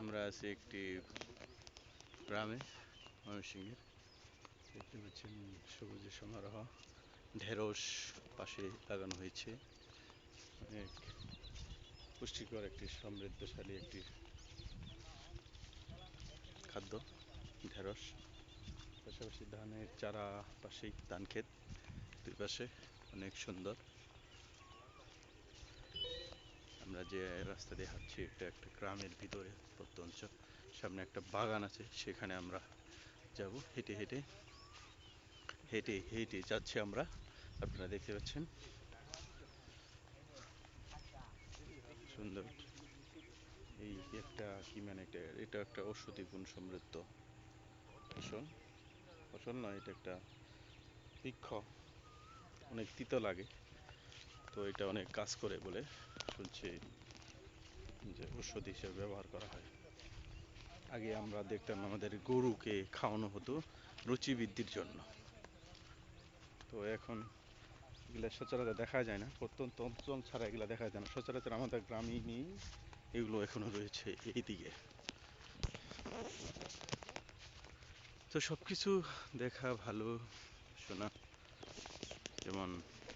আমরা আছি একটি গ্রামে, ময়মনসিংহের। দেখতে পাচ্ছেন সবুজে সমারোহ। ঢেঁড়স পাশে লাগানো হয়েছে। অনেক পুষ্টিকর একটি, সমৃদ্ধশালী একটি খাদ্য, ঢেঁড়স। পাশাপাশি ধানের চারা পাশেই ধান ক্ষেত দুই পাশে অনেক সুন্দর। আমরা যে রাস্তা দিয়ে হাঁটছি, এটা একটা গ্রামের ভিতরে প্রত্যন্ত সামনে একটা বাগান আছে, সেখানে আমরা যাব। হেঁটে হেঁটে হেঁটে হেঁটে যাচ্ছি আমরা। আপনারা দেখতে পাচ্ছেন। সুন্দর। এই একটা কি মানে এটা? এটা একটা ঔষধি গুণ সমৃদ্ধ ফসল। ফসল নয়, এটা একটা বৃক্ষ। অনেক তিতো লাগে। তো এটা অনেক কাজ করে বলে শুনছি যে ঔষধ হিসেবে ব্যবহার করা হয়। আগে আমরা দেখতাম আমাদের গরুকে খাওয়ানো হতো রুচি বৃদ্ধির জন্য। তো এখন এগুলো সচরাচর দেখা যায় না। প্রত্যন্ত অঞ্চল ছাড়া এগুলো দেখা যায় না। সচরাচর আমাদের গ্রামে নেই এগুলো এখনও রয়েছে এইদিকে তো সব কিছু দেখা ভালো, শোনা, যেমন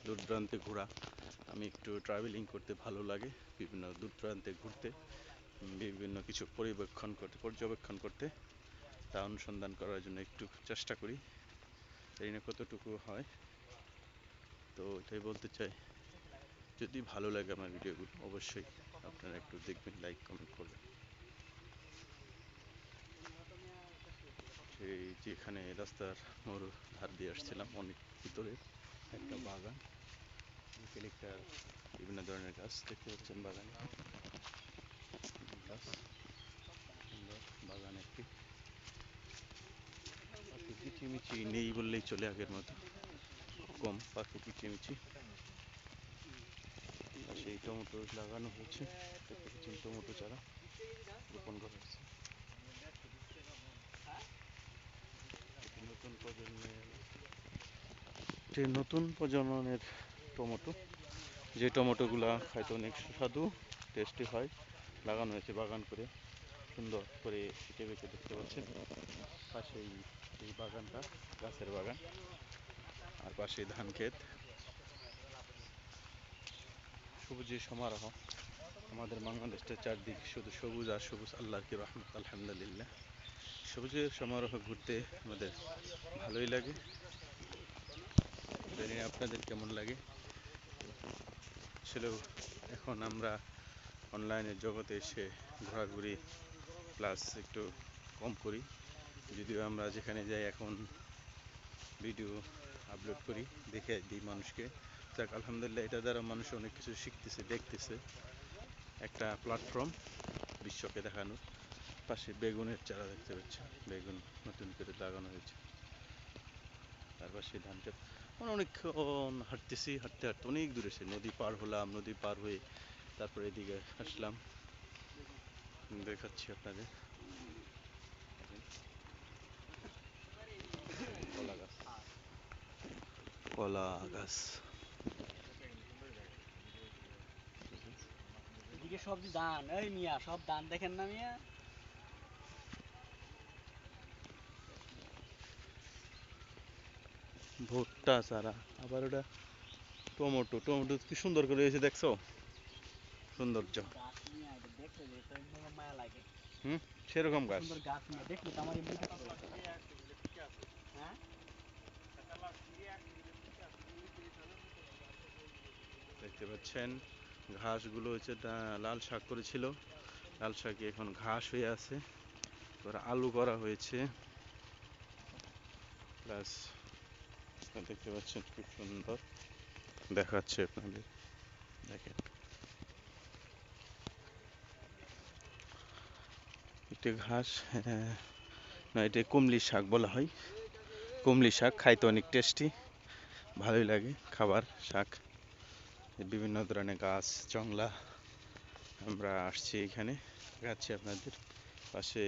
দূর দূরান্তে ঘোরা। আমি একটু ট্রাভেলিং করতে ভালো লাগে, বিভিন্ন দূর দূরান্তে ঘুরতে, বিভিন্ন কিছু পরিবেক্ষণ করতে, পর্যবেক্ষণ করতে। তা অনুসন্ধান করার জন্য একটু চেষ্টা করি। জানি না কতটুকু হয়। তো এটাই বলতে চাই, যদি ভালো লাগে আমার ভিডিওগুলো, অবশ্যই আপনারা একটু দেখবেন লাইক কমেন্ট করবেন। সেই যেখানে রাস্তার মোড় ধার দিয়ে আসছিলাম, অনেক ভিতরে একটা বাগান। একটা বিভিন্ন ধরনের গাছ দেখতে পাচ্ছেন বাগানে। গাছ, সুন্দর বাগান একটি। পাখি কিচিমিচি নেই বললেই চলে আগের মতো। কম পাখি কিচিমিচি সেই টমেটো লাগানো হয়েছে। দেখতে পাচ্ছেন টমেটো চারা রোপণ করা হয়েছে। নতুন প্রজন্মের নতুন প্রজন্মের টমেটো। যে টমেটোগুলা খাইতে অনেক সুস্বাদু টেস্টি হয়। লাগানো হয়েছে বাগান করে। সুন্দর করে এঁকে বেঁকে দেখতে পাচ্ছেন। পাশেই এই বাগানটা, গাছের বাগান। আর পাশে ধান ক্ষেত। সবুজের সমারোহ। আমাদের বাংলাদেশটা চারদিক শুধু সবুজ আর সবুজ আল্লাহ কি রহমত, আলহামদুলিল্লাহ। সবুজের সমারোহ ঘুরতে আমাদের ভালোই লাগে। জানি আপনাদের কেমন লাগে। আসলে এখন আমরা অনলাইনের জগতে এসে ঘোরাঘুরি প্লাস একটু কম করি। যদিও আমরা যেখানে যাই এখন ভিডিও আপলোড করি, দেখে দিই মানুষকে। যাক, আলহামদুলিল্লাহ এটা দ্বারা মানুষ অনেক কিছু শিখতেছে, দেখতেছে। একটা প্ল্যাটফর্ম বিশ্বকে দেখানোর। পাশে বেগুনের চারা দেখতে পাচ্ছি, বেগুন নতুন করে লাগানো হয়েছে। তার পাশে ধান ক্ষেত মানে অনেকক্ষণ হাঁটতেছি, হাঁটতে হাঁটতে অনেক দূরে সে নদী পার হলাম, নদী পার হয়ে তারপরে এদিকে আসলাম। দেখাচ্ছি আপনাদের। কলা গাছ। কলা গাছ এদিকে সব ধান, এই মিয়া, সব ধান দেখেন না মিয়া? ভুট্টা চারা আবার ওটা টমেটো টমেটো কি সুন্দর করে হয়েছে দেখছ? সৌন্দর্য। সেরকম গাছ। দেখতে পাচ্ছেন, ঘাসগুলো হচ্ছে লাল শাক করেছিল। লাল শাকে এখন ঘাস হয়ে আছে। আলু করা হয়েছে। প্লাস দেখতে পাচ্ছেন খুব সুন্দর। দেখাচ্ছে আপনাদের। দেখেন। এটা ঘাস হ্যাঁ, না এটা কুমলি শাক বলা হয়। কুমলি শাক খাইতে অনেক টেস্টি ভালোই লাগে খাবার শাক। বিভিন্ন ধরনের গাছ জংলা আমরা আসছি এখানে দেখাচ্ছি আপনাদের। পাশে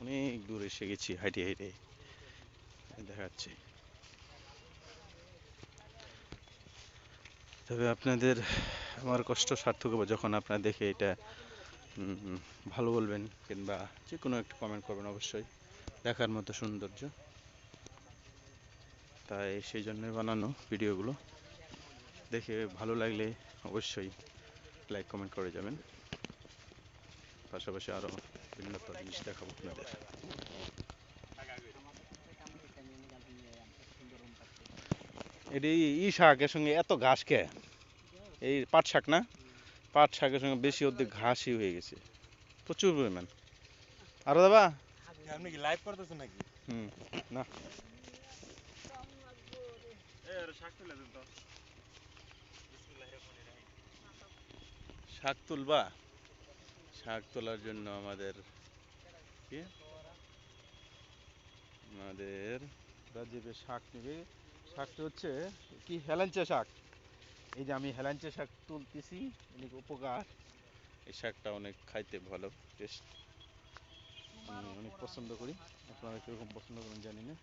অনেক দূর এসে গেছি হাইটে হাইটে। দেখাচ্ছি। তবে আপনাদের আমার কষ্ট সার্থক হবে যখন আপনারা দেখে এটা ভালো বলবেন কিংবা যে কোনো একটা কমেন্ট করবেন অবশ্যই। দেখার মতো সৌন্দর্য। তাই সেই জন্যই বানানো ভিডিওগুলো। দেখে ভালো লাগলে অবশ্যই লাইক কমেন্ট করে যাবেন। পাশাপাশি আরও বিভিন্ন জিনিস দেখাবো আপনাদের। এটি ই শাকের সঙ্গে এত ঘাস কে? এই পাট শাক না? পাট শাকের সঙ্গে বেশি অর্ধেক ঘাসই হয়ে গেছে। প্রচুর পরিমাণ। আরও দাবা আপনি কি লাইভ করতেছেন নাকি? হুম না। শাক তুলবা? শাক তোলার জন্য আমাদের কি? আমাদের রাজীবের শাক নেবে শাকটা হচ্ছে কি হেলাঞ্চা শাক? এই যে আমি হেলাঞ্চা শাক তুলতেছি, অনেক উপকার। এই শাকটা অনেক খাইতে ভালো, টেস্ট। আমি অনেক পছন্দ করি। আপনারা কীরকম পছন্দ করেন জানি না।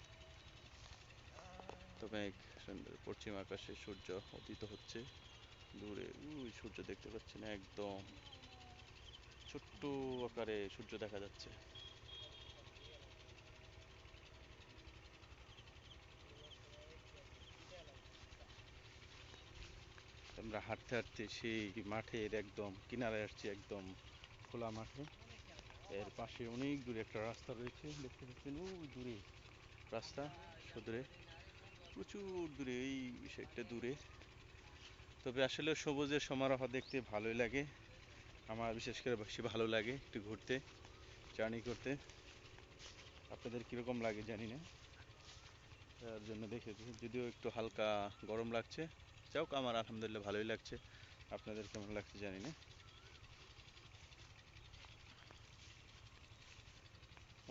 তবে এক সুন্দর পশ্চিম আকাশে সূর্য উদিত হচ্ছে। দূরে ওই সূর্য দেখতে পাচ্ছেন একদম। ছোট্ট আকারে সূর্য দেখা যাচ্ছে। আমরা হাঁটতে হাঁটতে সেই মাঠের একদম কিনারে আসছি একদম খোলা মাঠে। এর পাশে অনেক দূরে একটা রাস্তা রয়েছে, দেখতে পাচ্ছেন ওই দূরে রাস্তা সুদূরে। প্রচুর দূরে, এই সাইডটা দূরে। তবে আসলে সবুজের সমারোহ দেখতে ভালোই লাগে। আমার বিশেষ করে বেশি ভালো লাগে একটু ঘুরতে, জার্নি করতে। আপনাদের কীরকম লাগে জানি না। তার জন্য দেখেছি যদিও একটু হালকা গরম লাগছে। যাক, আমার আলহামদুলিল্লাহ ভালোই লাগছে। আপনাদের কেমন লাগছে জানি না।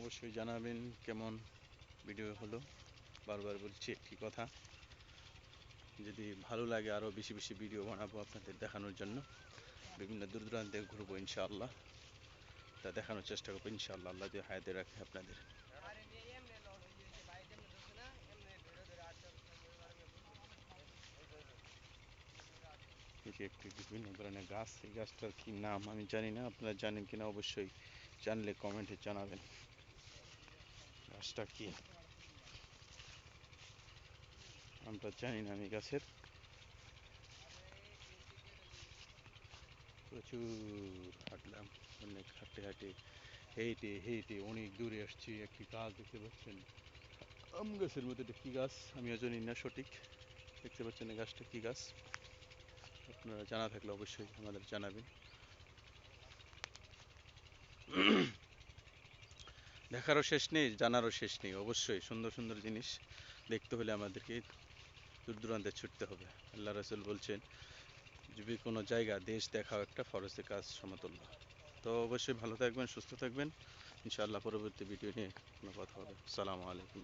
অবশ্যই জানাবেন কেমন ভিডিও হলো। বারবার বলছি একটি কথা, যদি ভালো লাগে আরও বেশি বেশি ভিডিও বানাবো আপনাদের দেখানোর জন্য। বিভিন্ন দূর দূরান্তে ঘুরবো ইনশাআল্লাহ। তা দেখানোর চেষ্টা করব ইনশাআল্লাহ, আল্লাহ যে হায়াতে রাখে আপনাদের। যে একটি বিভিন্ন ধরনের গাছ, এই গাছটার কি নাম আমি জানি না, আপনারা জানেন কিনা অবশ্যই জানলে কমেন্টে জানাবেন। গাছটা কি? আমরা জানি না আমি গাছের। প্রচুর হাঁটলাম, অনেক হাঁটতে হাঁটে হেঁটে হেঁটে অনেক দূরে আসছি একটি গাছ দেখতে পাচ্ছেন। আম গাছের মধ্যে এটা কি গাছ? আমিও জানি না সঠিক। দেখতে পাচ্ছেন এই গাছটা কি গাছ? আপনারা জানা থাকলে অবশ্যই আমাদের জানাবেন। দেখারও শেষ নেই, জানারও শেষ নেই। অবশ্যই সুন্দর সুন্দর জিনিস দেখতে হলে আমাদেরকে দূর দূরান্তে ছুটতে হবে। আল্লাহ রসুল বলছেন, যদি কোনো জায়গা, দেশ দেখাও একটা ফরজের কাজ সমতুল্য। তো অবশ্যই ভালো থাকবেন, সুস্থ থাকবেন। ইনশাআল্লাহ পরবর্তী ভিডিও নিয়ে কোনো কথা হবে। সালামু আলাইকুম।